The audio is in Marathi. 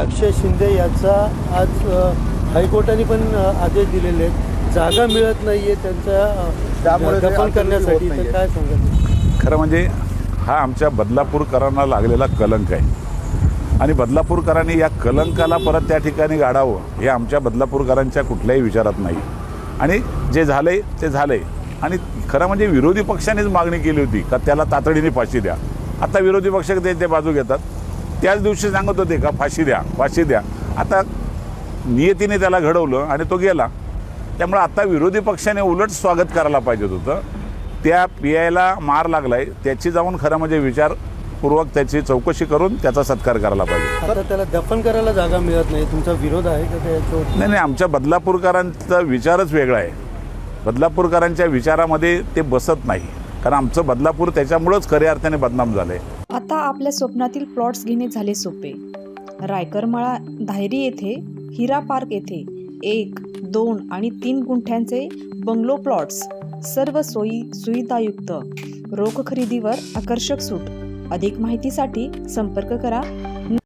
अक्षय शिंदे याचा आज हायकोर्टाने पण आदेश दिलेले आहेत. जागा मिळत नाहीये त्यांच्या अ, त्यामुळे ते दफन करण्यासाठी तर. काय सांगाल खरं म्हणजे हा आमच्या बदलापूरकरांना लागलेला कलंक आहे. आणि बदलापूरकरांनी या कलंकाला परत त्या ठिकाणी गाडावं हे आमच्या बदलापूरकरांच्या कुठल्याही विचारात नाही. आणि जे झालंय ते झालंय. आणि खरं म्हणजे विरोधी पक्षानेच मागणी केली होती का त्याला तातडीने फाशी द्या. आता विरोधी पक्ष ते बाजू घेतात. त्याच दिवशी सांगत होते का फाशी द्या फाशी द्या. आता नियतीने त्याला घडवलं आणि तो गेला. त्यामुळे आता विरोधी पक्षाने उलट स्वागत करायला पाहिजे होतं. त्या पी आयला मार लागलाय. त्याची जाऊन खरं म्हणजे विचारपूर्वक त्याची चौकशी करून त्याचा सत्कार करायला पाहिजे. आता त्याला दफन करायला जागा मिळत नाही. तुमचा विरोध आहे का नाही नाही आमच्या बदलापूरकरांचा विचारच वेगळा आहे. बदलापूरकरांच्या विचारामध्ये ते बसत नाही. कारण आमचं बदलापूर त्याच्यामुळंच खऱ्या अर्थाने बदनाम झालं आहे आता आपल्या स्वप्नातील प्लॉट्स घेणे झाले सोपे. रायकरमाळा धायरी येथे हिरा पार्क येथे एक दोन आणि तीन गुंठ्यांचे बंगलो प्लॉट्स सर्व सोयी सुविधायुक्त. रोख खरेदीवर आकर्षक सूट. अधिक माहितीसाठी संपर्क करा.